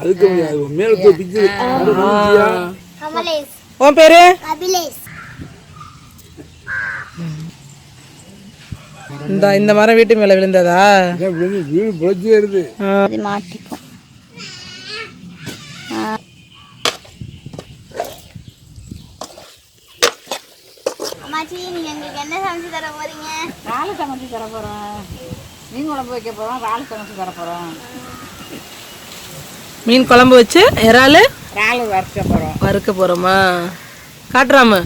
அதுக்கு மேல போய் பிச்சு அது வந்துச்சியா? கமலேஷ். உன் பேரு? இந்த இந்த மரம் வீட்டு மேல விழுந்ததா? வீடு பொழைச்சி வருது. அது மாட்டிக்கும் அம்மாச்சி நீங்க எங்களுக்கு என்ன சமைச்சு தர போறீங்க? இறாலு சமைச்சு தர போகிறோம் மீன் குழம்பு வைக்க போகிறோம் இறாலு சமைச்சு தர போகிறோம் மீன் குழம்பு வச்சு இறாலு இறாலு வறுக்க போகிறோம் வறுக்க போறோமா? காட்டுறாம.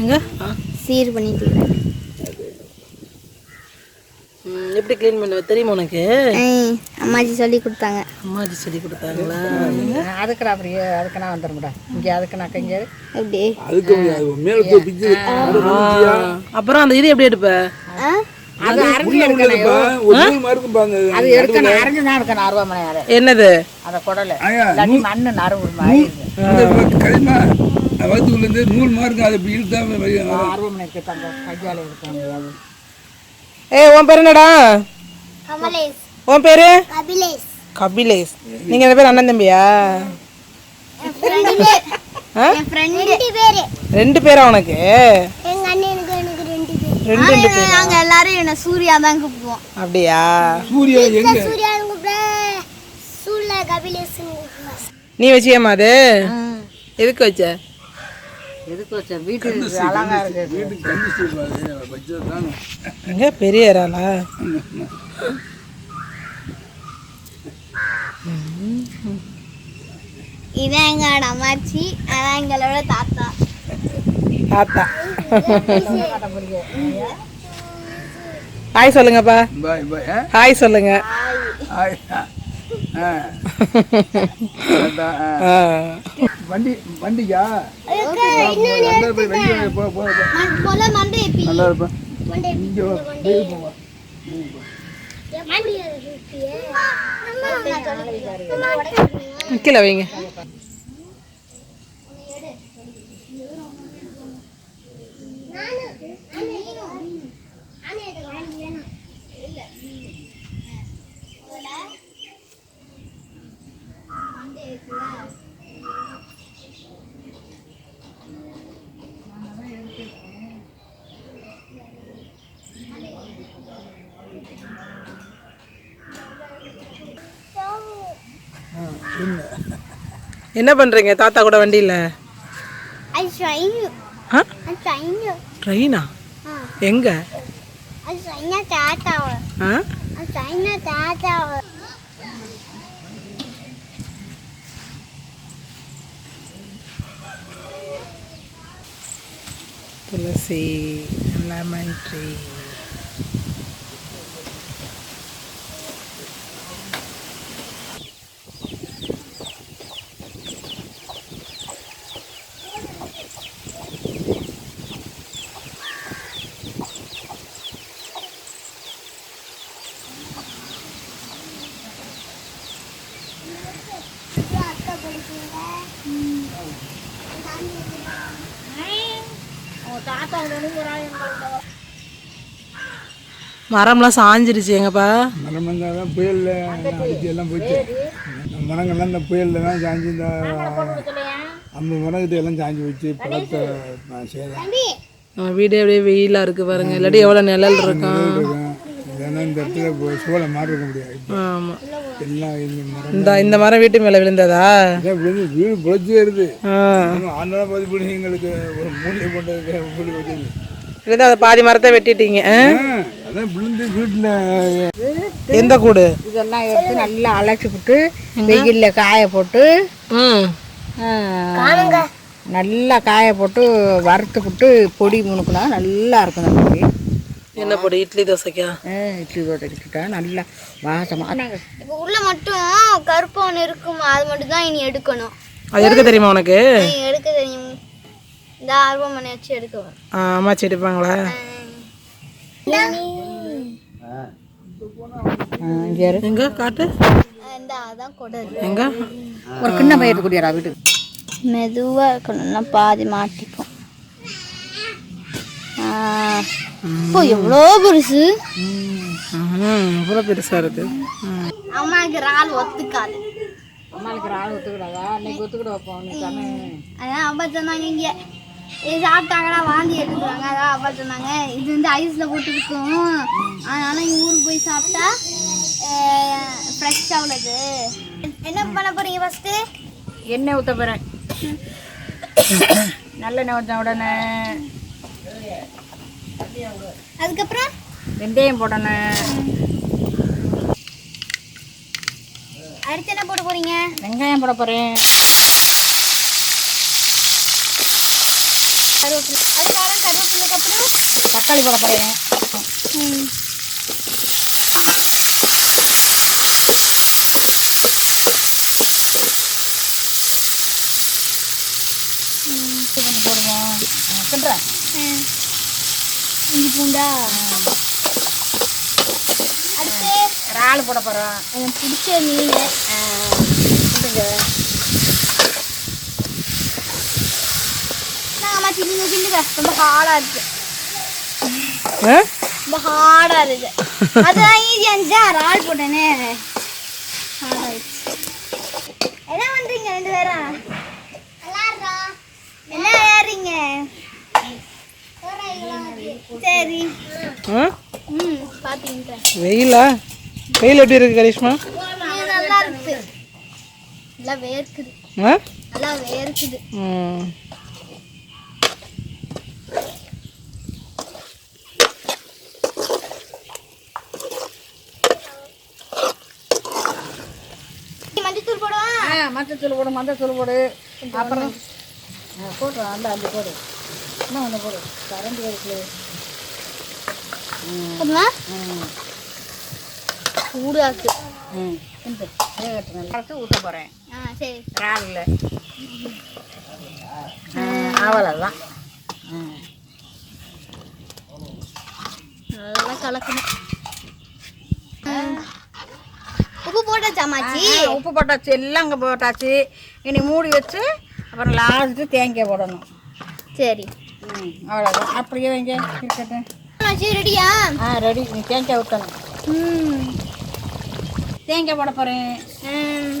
எங்க? ஆ. சீர் பண்ணிட்டு எப்படி க்ளீன் பண்ணுவ? தெரியுமா உனக்கு? அம்மாச்சி சொல்லி கொடுத்தாங்க. அம்மாஜி சொல்லி கொடுத்தாங்களா? அதுக்கு நான் அப்படியே அதுக்கு நான் வந்துடும்டா இங்கே அதுக்கு நான் இங்கே. எப்படி? அதுக்கு மேல? அப்புறம் அந்த இது எப்படி எடுப்ப? ஆ? அது அரைஞ்சி எடுக்கணும். அது எடுக்கணும். அரைஞ்சு தான் எடுக்கணும் அருவாமனை அதை என்னது? அதை குடலை. மண்ணு வயித்துக்குள்ள இருந்து நூல் மாதிரி இருக்கும், அதை இப்படி இழுத்தா வெளிய வரும். அருவாமனைக்கு தங்க கையால் உன் பேர் என்னடா? உன் பேரு? கபிலேஷ். கபிலேஷ். நீங்க ரெண்டு பேர் அண்ணன் தம்பியா? ரெண்டு பேரு. ரெண்டு பேரா உனக்கு? ரெண்டு ரெண்டு பேர்? நாங்க எல்லாரும் என்ன சூர்யா தான் கூப்பிடுவோம். அப்படியா? சூரியன் எங்க சூர்யான்னு கூப்பிடுறேன் சூர்யா கபிலேஷ் நீ வச்சியம்மா அது? எதுக்கு வச்ச? எதுக்கு வச்ச? வீட்டு அழகா இருக்கு. வீட்டுக்கு கஞ்சி சொல்றாரு, வச்சது தானே. எங்க? பெரிய இறாலா இதான் எங்களோட அம்மாச்சி அதான் எங்களோட தாத்தா. தாத்தா. ஹாய் சொல்லுங்கப்பா. பாய், பாய், ஆ? ஹாய் சொல்லுங்க. வண்டி வண்டிக்கா? நல்லா போய் வண்டி வாங்க, போ போ என்ன பண்றீங்க? தாத்தா கூட வண்டியில? ட்ரெயின் எங்க? துளசி லெமன் ட்ரீ மரம்லாம் சாஞ்சிருச்சு எங்கப்பா? மரம் வந்தால் புயலில் அடிச்சு எல்லாம் போச்சு மரங்கள்லாம் இந்த புயலில் தான் சாஞ்சு இந்த ஐம்பது மரங்கிட்ட எல்லாம் சாஞ்சு வச்சு பழத்தை சேதம் நம்ம வீடே அப்படியே வெயிலா இருக்கு பாருங்க. இல்லாட்டி எவ்வளவு நிழல் இருக்கும். இல்லைன்னா இந்த இடத்துல இப்போ சோளை மாறி இருக்க முடியாது. இப்போ ஆமா. எல்லாம் இந்த மரம் இந்த இந்த மரம் வீட்டு மேல விழுந்ததா? விழுந்து வீடு பொழைச்சி வருது. ஆ. ஆனால பதி பண்ணி எங்களுக்கு ஒரு மூலிகை போட்டு வீடு வச்சது. விழுந்து அதை பாதி மரத்தை வெட்டிட்டீங்க அதான் விழுந்து வீட்டில் எந்த கூடு? இதெல்லாம் எடுத்து நல்லா அழைச்சி விட்டு வெயிலில் காய போட்டு நல்லா காய போட்டு வறுத்து விட்டு பொடி முணுக்குனா நல்லா இருக்கும் அந்த பொடி. என்ன பொடி இட்லி தோசைக்கா? இட்லி அடிச்சுட்டா நல்லா வாசமாக இப்போ உள்ள மட்டும் கருப்பு ஒன்று இருக்குமா? அது மட்டும் தான் இனி எடுக்கணும். அது எடுக்க தெரியுமா உனக்கு? நீ எடுக்க தெரியும். இந்த ஆர்வம் பண்ணி வச்சு எடுக்க வரும். ஆ, அம்மாச்சி எடுப்பாங்களா? எங்க காட்டு? இந்த அதான் குடல். எங்க? ஒரு கிண்ண பயிர் குடியரா வீட்டுக்கு? மெதுவாக இருக்கணும்னா பாதி மாட்டிக்கும். ஆ. இப்போ எவ்வளோ பெருசு? ம் இவ்வளோ பெருசாக இருக்கு. அம்மாவுக்கு இறால் ஒத்துக்காது. அம்மாளுக்கு ஆள் ஒத்துக்கிடாதா? இன்னைக்கு ஒத்துக்கிட வைப்போம். அதான் அப்பா சொன்னாங்க இங்கே. இது சாப்பிட்டாங்கன்னா வாந்தி எடுத்துக்கிறாங்க அதான் அப்பா சொன்னாங்க. இது வந்து ஐஸில் போட்டு இருக்கும் அதனால இங்க ஊருக்கு போய் சாப்பிட்டா ஃப்ரெஷ்ஷாக உள்ளது என்ன பண்ண போறீங்க ஃபஸ்ட்டு எண்ணெய் ஊற்ற போகிறேன் நல்லெண்ணெய் ஊற்ற உடனே. அதுக்கப்புறம்? வெந்தயம் போடணும். அடுத்து என்ன போட போறீங்க? வெங்காயம் போட போகிறேன் கருவேப்பிலை. அதுக்கப்புறம் கருவேப்பிலைக்கு அப்புறம்? தக்காளி போட போகிறேன் போடுவோம். ம். இஞ்சி பூண்டா அடுத்து இறால் போட போகிறோம் எனக்கு பிடிச்ச மீன். நாங்கள் நீங்கள் கிண்டுங்க ரொம்ப ஹார்டாக இருக்கு. ரொம்ப ஹார்டாக இருக்கு. அதுதான் ஈஸியாக இருந்துச்சா ரால் போட்டேனே. ஹார்டாகிடுச்சு என்ன பண்ணுறீங்க ரெண்டு பேரும்? என்ன விளையாடுறீங்க? சரி. ஆ? வெயிலா? வெயில் எப்படி இருக்கு கரிஷ்மா? நல்லா இருக்கு. நல்லா வேர்க்குது. ஆ? நல்லா வேர்க்குது. ம் மஞ்சத்தூள் போடுவா? ஆ மஞ்சத்தூள் போடு மஞ்சத்தூள் போடு. அப்புறம் ஆ, போடு அந்த அந்த போடு. இன்னும் ஒன்று போடு. கரண்ட் ம். சூடாக்கு. ம். அரைச்சி ஊற்ற போகிறேன் ஆ சரி. இறாலில் அவ்வளோதான் நல்லா கலக்கணும். உப்பு போட்டாச்சா மாச்சி ஆ, உப்பு போட்டாச்சு. எல்லாம் அங்கே போட்டாச்சு. இனி மூடி வச்சு அப்புறம் லாஸ்ட்டு தேங்காய் போடணும். சரி. அவ்வளோதான் அப்படியே வைங்க இருக்கட்டும் ரெடியா? ஆ ரெடி நீ தேங்காய் ஊற்றணும் ம். தேங்காய் போட போகிறேன் ம்.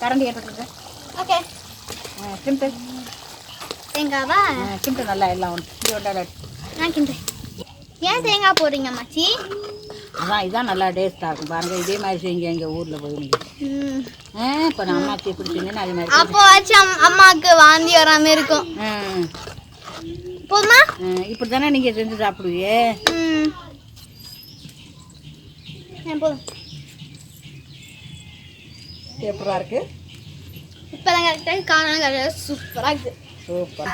கரண்டி ஏற்றுட்டு ஓகே. கிண்டு தேங்காவா? கிண்டு நல்லா எல்லாம் ஒன்று. நான் கிண்டுறேன் ஏன் தேங்காய் போடுறீங்க மாச்சி அதான் இதான் நல்லா டேஸ்ட்டாக இருக்கும். பாருங்க இதே மாதிரி செய்யுங்க எங்கள் ஊரில் போய் ம். இப்போ நான் எப்படி செஞ்சேன்னு அதே மாதிரி அப்போ ஆச்சு அம்- அம்மாவுக்கு வாந்தி வராம இருக்கும். ஆ போதுமா? இப்படி தானே நீங்கள் செஞ்சு சாப்பிடுவியே? போதும். எப்படா இருக்கு. இப்போதான் கரெக்டாக காரணம் கரெக்டாக சூப்பராக இருக்குது சூப்பர்.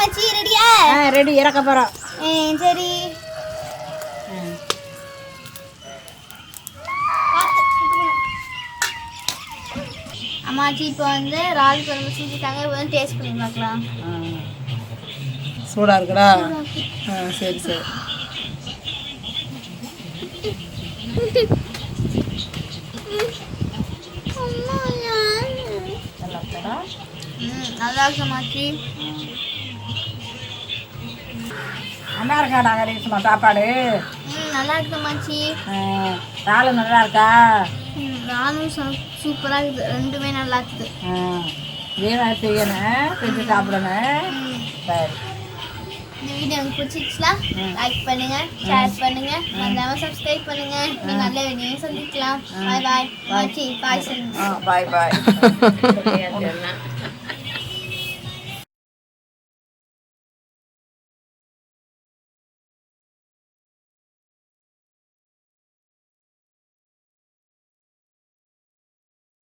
மச்சி ரெடியா? ஆ ரெடி. இறக்க போகிறோம் சரி. அம்மாச்சி இப்போ வந்து ராகி குழம்பு செஞ்சுட்டாங்க. இப்போ வந்து டேஸ்ட் பண்ணி பார்க்கலாம். சூடாக இருக்குடா? ஆ சரி சரி. நல்லா இருக்கு அம்மாச்சி நல்லா இருக்காடா கரீஸ்மா சாப்பாடு? நல்லா இருக்கு அம்மாச்சி ராலு நல்லா இருக்கா? ம் நானும் சூப்பராக இருக்குது. ரெண்டுமே நல்லா இருக்குது. இதே மாதிரி செய்யணும். செஞ்சு சாப்பிடணும். சரி. இந்த வீடியோ உங்களுக்கு பிடிச்சிருச்சுன்னா லைக் பண்ணுங்க ஷேர் பண்ணுங்க மறக்காம சப்ஸ்கிரைப் பண்ணுங்க. நல்ல வீடியோ சந்திக்கலாம். பாய் பாய் பாய் பாய் பாய்